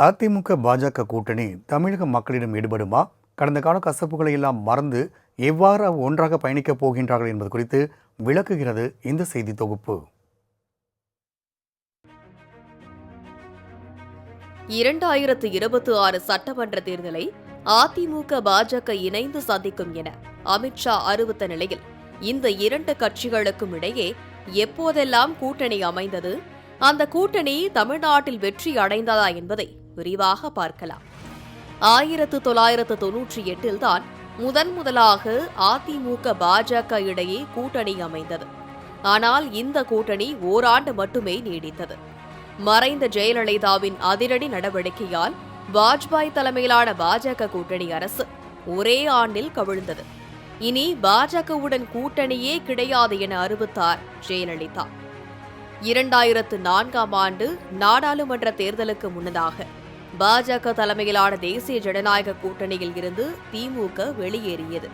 அதிமுக பாஜக கூட்டணி தமிழக மக்களிடம் ஈடுபடுமா? கடந்த கால கசப்புகளை எல்லாம் மறந்து எவ்வாறு ஒன்றாக பயணிக்கப் போகின்றார்கள் என்பது குறித்து விளக்குகிறது இந்த செய்தி தொகுப்பு. இரண்டாயிரத்து இருபத்தி ஆறு சட்டமன்ற தேர்தலை அதிமுக பாஜக இணைந்து சந்திக்கும் என அமித்ஷா அறிவித்த நிலையில் இந்த இரண்டு கட்சிகளுக்கும் இடையே எப்போதெல்லாம் கூட்டணி அமைந்தது? அந்த கூட்டணி தமிழ்நாட்டில் வெற்றி அடைந்ததா என்பதை விரிவாக பார்க்கலாம். ஆயிரத்து தொள்ளாயிரத்து தொன்னூற்றி எட்டில் தான் முதன் முதலாக அதிமுக பாஜக இடையே கூட்டணி அமைந்தது. ஆனால் இந்த கூட்டணி ஓராண்டு மட்டுமே நீடித்தது. மறைந்த ஜெயலலிதாவின் அதிரடி நடவடிக்கையால் வாஜ்பாய் தலைமையிலான பாஜக கூட்டணி அரசு ஒரே ஆண்டில் கவிழ்ந்தது. இனி பாஜகவுடன் கூட்டணியே கிடையாது என அறிவித்தார் ஜெயலலிதா. இரண்டாயிரத்து நான்காம் ஆண்டு நாடாளுமன்ற தேர்தலுக்கு முன்னதாக பாஜக தலைமையிலான தேசிய ஜனநாயக கூட்டணியில் இருந்து திமுக வெளியேறியது.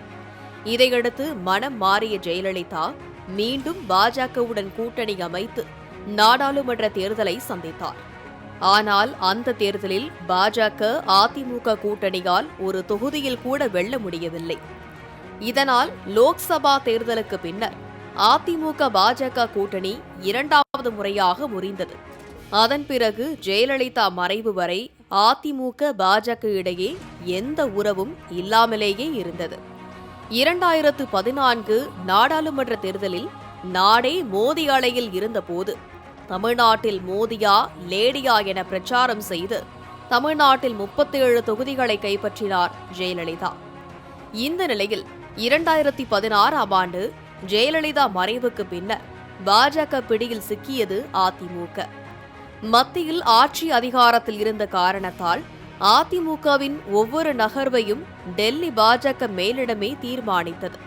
இதையடுத்து மனம் மாறிய ஜெயலலிதா மீண்டும் பாஜகவுடன் கூட்டணி அமைத்து நாடாளுமன்ற தேர்தலை சந்தித்தார். ஆனால் அந்த தேர்தலில் பாஜக அதிமுக கூட்டணியால் ஒரு தொகுதியில் கூட வெல்ல முடியவில்லை. இதனால் லோக்சபா தேர்தலுக்கு பின்னர் அதிமுக பாஜக கூட்டணி இரண்டாவது முறையாக முறிந்தது. அதன் பிறகு ஜெயலலிதா மறைவு வரை அதிமுக பாஜக இடையே எந்த உறவும் இல்லாமலேயே இருந்தது. இரண்டாயிரத்து பதினான்கு நாடாளுமன்ற தேர்தலில் நாடே மோதி அலையில் இருந்தபோது தமிழ்நாட்டில் மோதியா லேடியா என பிரச்சாரம் செய்து தமிழ்நாட்டில் முப்பத்தேழு தொகுதிகளை கைப்பற்றினார் ஜெயலலிதா. இந்த நிலையில் இரண்டாயிரத்தி பதினாறாம் ஆண்டு ஜெயலலிதா மறைவுக்கு பின்னர் பாஜக பிடியில் சிக்கியது அதிமுக. மத்தியில் ஆட்சி அதிகாரத்தில் இருந்த காரணத்தால் அதிமுகவின் ஒவ்வொரு நகர்வையும் டெல்லி பாஜக மேலிடமே தீர்மானித்தது.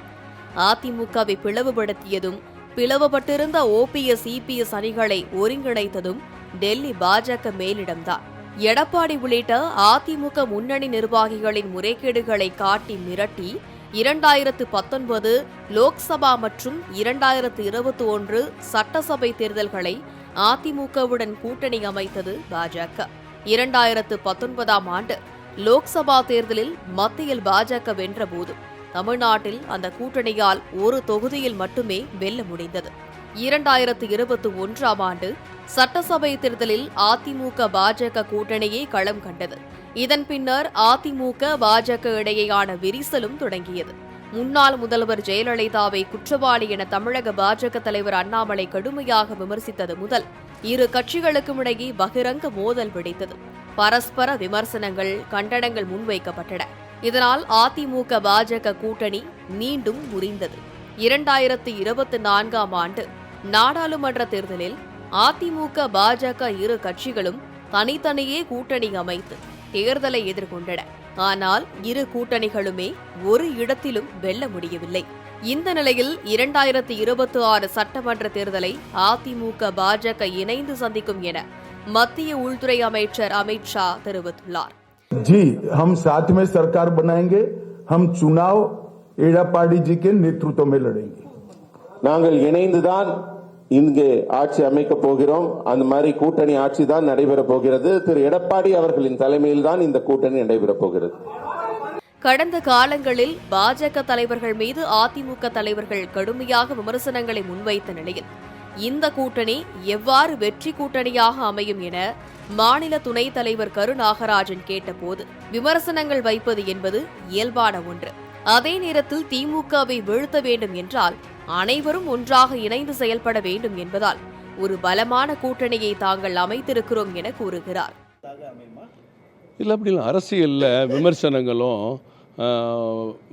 அதிமுகவை பிளவுபடுத்தியதும் பிளவுபட்டிருந்த ஓபிஎஸ் இபிஎஸ் அணிகளை ஒருங்கிணைத்ததும் டெல்லி பாஜக மேலிடம்தான். எடப்பாடி உள்ளிட்ட அதிமுக முன்னணி நிர்வாகிகளின் முறைகேடுகளை காட்டி மிரட்டி இரண்டாயிரத்து பத்தொன்பது லோக்சபா மற்றும் இரண்டாயிரத்து இருபத்தி ஒன்று சட்டசபை தேர்தல்களை அதிமுகவுடன் கூட்டணி அமைத்தது பாஜக. இரண்டாயிரத்து பத்தொன்பதாம் ஆண்டு லோக்சபா தேர்தலில் மத்தியில் பாஜக வென்றபோது தமிழ்நாட்டில் அந்த கூட்டணியால் ஒரு தொகுதியில் மட்டுமே வெல்ல முடிந்தது. இரண்டாயிரத்து இருபத்தி ஒன்றாம் ஆண்டு சட்டசபை தேர்தலில் அதிமுக பாஜக கூட்டணியே களம் கண்டது. இதன் பின்னர் அதிமுக பாஜக இடையேயான விரிசலும் தொடங்கியது. முன்னாள் முதல்வர் ஜெயலலிதாவை குற்றவாளி என தமிழக பாஜக தலைவர் அண்ணாமலை கடுமையாக விமர்சித்தது முதல். இரு கட்சிகளுக்கும் இடையே பகிரங்க மோதல் வெடித்தது. பரஸ்பர விமர்சனங்கள் கண்டனங்கள் முன்வைக்கப்பட்டன. இதனால் அதிமுக பாஜக கூட்டணி மீண்டும் முறிந்தது. இரண்டாயிரத்து இருபத்தி நான்காம் ஆண்டு நாடாளுமன்ற தேர்தலில் அதிமுக பாஜக இரு கட்சிகளும் தனித்தனியே கூட்டணி அமைத்து தேர்தலை எதிர்கொண்டன. ஆனால் இரு கூட்டணிகளுமே ஒரு இடத்திலும் வெல்ல முடியவில்லை. இந்த நிலையில் இரண்டாயிரத்தி இருபத்தி ஆறு சட்டமன்ற தேர்தலை அதிமுக பாஜக இணைந்து சந்திக்கும் என மத்திய உள்துறை அமைச்சர் அமித் ஷா தெரிவித்துள்ளார். ஜி ஹம் சாத்மே சர்க்கார் பனாயங்கே ஹம் சுனாவ் எடப்பாடி ஜிக்கு கே நேத்ருத்வமே லடேங்கே நாங்கள் இணைந்துதான் இங்கே ஆட்சி அமைக்க போகிறோம். அந்த மாதிரி கூட்டணி ஆட்சி தான் நடைபெறப் போகிறது. திரு எடப்பாடி அவர்களின் தலைமையில் தான் இந்த கூட்டணி நடைபெறப் போகிறது. கடந்த காலங்களில் பாஜக தலைவர்கள் மீது அதிமுக தலைவர்கள் கடுமையாக விமர்சனங்களை முன்வைத்த நிலையில் இந்த கூட்டணி எவ்வாறு வெற்றி கூட்டணியாக அமையும் என மாநில துணைத் தலைவர் கரு நாகராஜன் கேட்டபோது விமர்சனங்கள் வைப்பது என்பது இயல்பான ஒன்று. அதே நேரத்தில் திமுகவை வீழ்த்த வேண்டும் என்றால் அனைவரும் ஒன்றாக இணைந்து செயல்பட வேண்டும் என்பதால் ஒரு பலமான கூட்டணியை தாங்கள் அமைத்திருக்கிறோம் என கூறுகிறார். இல்லை அப்படி இல்லை. அரசியலில் விமர்சனங்களும்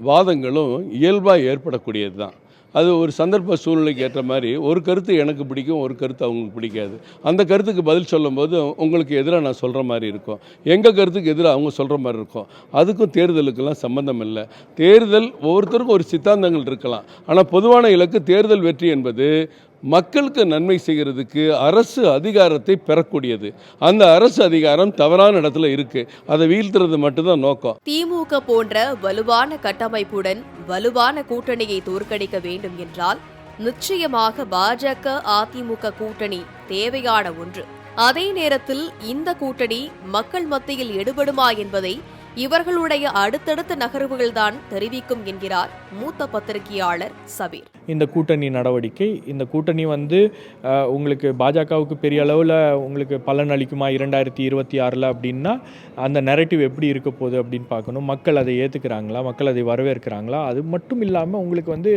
வாதங்களும் இயல்பாக ஏற்படக்கூடியது தான் அது ஒரு சந்தர்ப்ப சூழ்நிலைக்கு ஏற்ற மாதிரி ஒரு கருத்து எனக்கு பிடிக்கும் ஒரு கருத்து அவங்களுக்கு பிடிக்காது. அந்த கருத்துக்கு பதில் சொல்லும்போது உங்களுக்கு எதிராக நான் சொல்கிற மாதிரி இருக்கும். எங்கள் கருத்துக்கு எதிராக அவங்க சொல்கிற மாதிரி இருக்கும். அதுக்கும் தேர்தலுக்கெல்லாம் சம்மந்தம் இல்லை. தேர்தல் ஒவ்வொருத்தருக்கும் ஒரு சித்தாந்தங்கள் இருக்கலாம். ஆனால் பொதுவான இலக்கு தேர்தல் வெற்றி என்பது மக்களுக்கு நன்மை செய்கிறதுக்கு அரசு அதிகாரத்தை பெறக்கூடியது. அந்த அரசு அதிகாரம் தவறான இடத்துல இருக்கு. அதை வீழ்த்துறது மட்டும்தான் நோக்கம். திமுக போன்ற வலுவான கட்டமைப்புடன் வலுவான கூட்டணியை தோற்கடிக்க வேண்டும் என்றால் நிச்சயமாக பாஜக அதிமுக கூட்டணி தேவையான ஒன்று. அதே நேரத்தில் இந்த கூட்டணி மக்கள் மத்தியில் எடுபடுமா என்பதை இவர்களுடைய அடுத்தடுத்த நகர்வுகள்தான் தெரிவிக்கும் என்கிறார் மூத்த பத்திரிகையாளர் சபீர். இந்த கூட்டணி நடவடிக்கை இந்த கூட்டணி வந்து உங்களுக்கு பாஜகவுக்கு பெரிய அளவில் உங்களுக்கு பலன் அளிக்குமா இரண்டாயிரத்தி இருபத்தி ஆறில் அப்படின்னா அந்த நெரட்டிவ் எப்படி இருக்க போகுது அப்படின்னு பார்க்கணும். மக்கள் அதை ஏற்றுக்கிறாங்களா மக்கள் அதை வரவேற்கிறாங்களா? அது மட்டும் இல்லாமல் உங்களுக்கு வந்து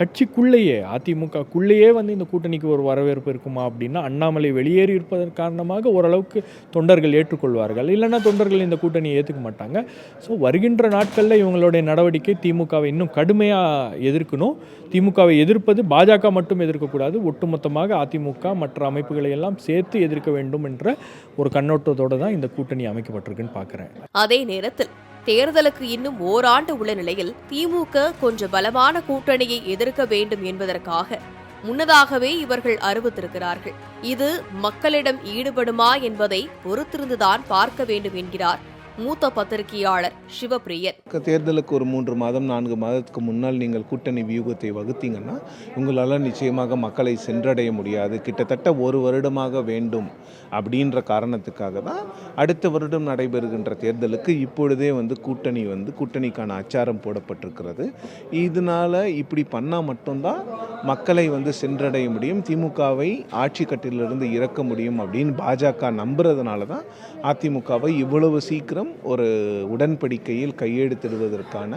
கட்சிக்குள்ளேயே அதிமுகக்குள்ளேயே வந்து இந்த கூட்டணிக்கு ஒரு வரவேற்பு இருக்குமா அப்படின்னா அண்ணாமலை வெளியேறி இருப்பதன் காரணமாக ஓரளவுக்கு தொண்டர்கள் ஏற்றுக்கொள்வார்கள். இல்லைன்னா தொண்டர்கள் இந்த கூட்டணி கூட்டணியை ஏற்றுக்க மாட்டாங்க. ஸோ வருகின்ற நாட்களில் இவங்களுடைய நடவடிக்கை திமுகவை இன்னும் கடுமையாக எதிர்க்கணும். திமுகவை எதிர்ப்பது பாஜக மட்டும் எதிர்க்கக்கூடாது ஒட்டுமொத்தமாக அதிமுக மற்ற அமைப்புகளை எல்லாம் சேர்த்து எதிர்க்க வேண்டும் என்ற ஒரு கண்ணோட்டத்தோடு தான் இந்த கூட்டணி அமைக்கப்பட்டிருக்குன்னு பார்க்குறேன் அதே நேரத்தில் தேர்தலுக்கு இன்னும் ஓராண்டு உள்ள நிலையில் திமுக கொஞ்சம் பலமான கூட்டணியை எதிர்க்க வேண்டும் என்பதற்காக முன்னதாகவே இவர்கள் அறிவித்திருக்கிறார்கள். இது மக்களிடம் ஈடுபடுமா என்பதை பொறுத்திருந்துதான் பார்க்க வேண்டும் என்கிறார் மூத்த பத்திரிகையாளர் சிவபிரியன் தேர்தலுக்கு ஒரு மூன்று மாதம் நான்கு மாதத்துக்கு முன்னால் நீங்கள் கூட்டணி வியூகத்தை வகுத்தீங்கன்னா உங்களால் நிச்சயமாக மக்களை சென்றடைய முடியாது. கிட்டத்தட்ட ஒரு வருடமாக வேண்டும் அப்படின்ற காரணத்துக்காக தான் அடுத்த வருடம் நடைபெறுகின்ற தேர்தலுக்கு இப்பொழுதே வந்து கூட்டணி வந்து கூட்டணிக்கான அச்சாரம் போடப்பட்டிருக்கிறது. இதனால் இப்படி பண்ணால் மட்டும்தான் மக்களை வந்து சென்றடைய முடியும் திமுகவை ஆட்சி கட்டிலிருந்து இறக்க முடியும் அப்படின்னு பாஜக நம்புறதுனால தான் அதிமுகவை இவ்வளவு சீக்கிரம் ஒரு உடன்படிக்கையில் கையெழுத்திடுவதற்கான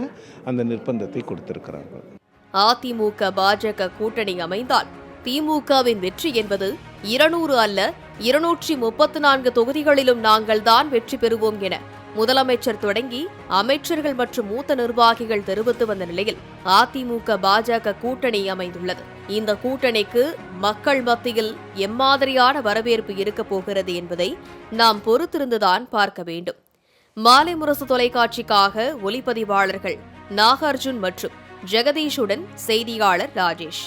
அந்த நிர்பந்தத்தை கொடுத்திருக்கிறார்கள். அதிமுக பாஜக கூட்டணி அமைந்தால் திமுகவின் வெற்றி என்பது இருநூறு அல்ல இருநூற்றி முப்பத்து நான்கு தொகுதிகளிலும் நாங்கள் தான் வெற்றி பெறுவோம் என முதலமைச்சர் தொடங்கி அமைச்சர்கள் மற்றும் மூத்த நிர்வாகிகள் தெரிவித்து வந்த நிலையில் அதிமுக பாஜக கூட்டணி அமைந்துள்ளது. இந்த கூட்டணிக்கு மக்கள் மத்தியில் எம்மாதிரியான வரவேற்பு இருக்கப் போகிறது என்பதை நாம் பொறுத்திருந்துதான் பார்க்க வேண்டும். மாலை முரசு தொலைக்காட்சிக்காக ஒளிப்பதிவாளர்கள் நாகார்ஜுன் மற்றும் ஜெகதீஷுடன் செய்தியாளர் ராஜேஷ்.